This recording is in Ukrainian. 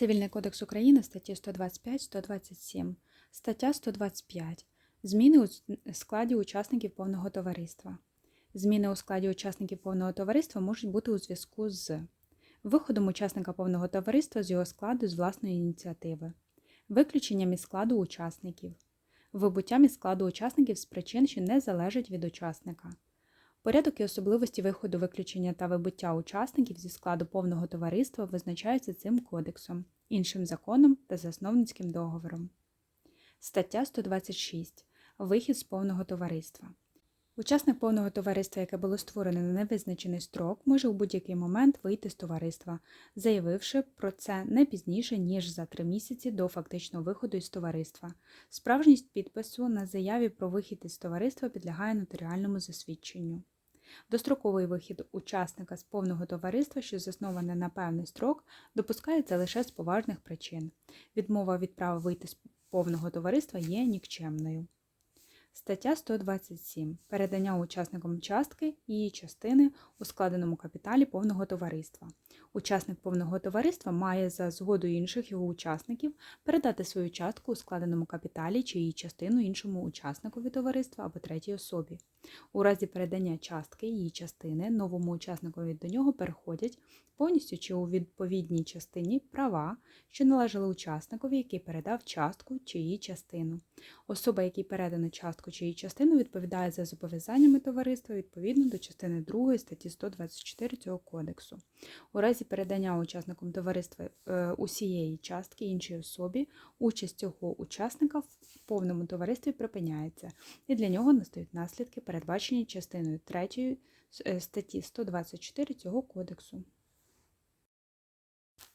Цивільний кодекс України статті 125-127, стаття 125. Зміни у складі учасників повного товариства. Зміни у складі учасників повного товариства можуть бути у зв'язку з виходом учасника повного товариства з його складу з власної ініціативи, виключенням із складу учасників, вибуттям із складу учасників з причин, що не залежать від учасника. Порядок і особливості виходу виключення та вибуття учасників зі складу повного товариства визначаються цим кодексом, іншим законом та засновницьким договором. Стаття 126. Вихід з повного товариства. Учасник повного товариства, яке було створене на невизначений строк, може у будь-який момент вийти з товариства, заявивши про це не пізніше, ніж за три місяці до фактичного виходу із товариства. Справжність підпису на заяві про вихід із товариства підлягає нотаріальному засвідченню. Достроковий вихід учасника з повного товариства, що засноване на певний строк, допускається лише з поважних причин. Відмова від права вийти з повного товариства є нікчемною. Стаття 127. Передання учасникам частки її частини у складеному капіталі повного товариства. Учасник повного товариства має за згодою інших його учасників передати свою частку у складеному капіталі чи її частину іншому учасникові товариства або третій особі. У разі передання частки її частини новому учасникові до нього переходять повністю чи у відповідній частині права, що належали учасникові, який передав частку чи її частину. Особа, якій передано частку чи її частину, відповідає за зобов'язаннями товариства відповідно до частини 2 статті 124 цього кодексу. У разі передання учасником товариства е, усієї частки іншій особі, участь цього учасника в повному товаристві припиняється, і для нього настають наслідки, передбачені частиною 3 статті 124 цього кодексу.